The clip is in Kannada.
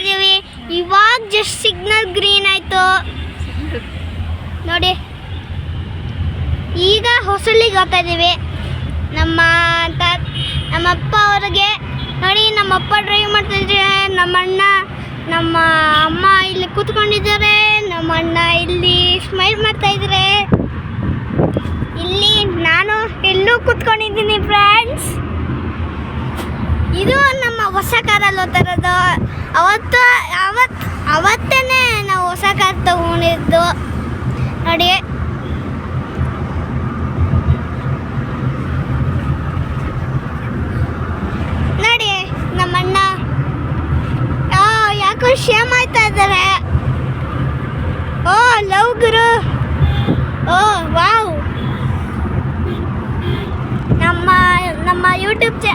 ಇದೀವಿ ಇವಾಗ ಜಸ್ಟ್ ಸಿಗ್ನಲ್ ಗ್ರೀನ್ ಆಯ್ತು. ನೋಡಿ. ಈಗ ಹೊಸಳ್ಳಿಗೆ ಹೋಗ್ತಾ ಇದೀವಿ. ನಮ್ಮ ತಾತ ನಮ್ಮ ಅಪ್ಪ ಅವ್ರಿಗೆ ನೋಡಿ, ನಮ್ಮ ಅಪ್ಪ ಡ್ರೈವ್ ಮಾಡ್ತಾ ಇದ್ದಾರೆ ನಮ್ಮ ಅಣ್ಣ, ನಮ್ಮ ಅಮ್ಮ ಇಲ್ಲಿ ಕೂತ್ಕೊಂಡಿದ್ದಾರೆ. ನಮ್ಮ ಅಣ್ಣ ಇಲ್ಲಿ ಸ್ಮೈಲ್ ಮಾಡ್ತಾ ಇದ್ದಾರೆ ಇಲ್ಲಿ ನಾನು ಎಲ್ಲೂ ಕೂತ್ಕೊಂಡಿದ್ದೀನಿ ಫ್ರೆಂಡ್ಸ್ ಇದು ನಮ್ಮ ಹೊಸ ಕಾರಲ್ಲಿ ಓದ್ತಾ ಇರೋದು. ಅವತ್ತು ಅವತ್ತು ಅವತ್ತೇ ನಾವು ಹೊಸ ಕಾರ್ ತಗೊಂಡಿದ್ದು. ನೋಡಿ. ನೋಡಿ, ನಮ್ಮಣ್ಣ. ಯಾಕೋ ಶೇಮ್ ಆಯ್ತಾ ಇದ್ದಾರೆ. Oh, love guru. Oh, wow. ನಮ್ಮ ನಮ್ಮ ಯೂಟ್ಯೂಬ್ ಚಾ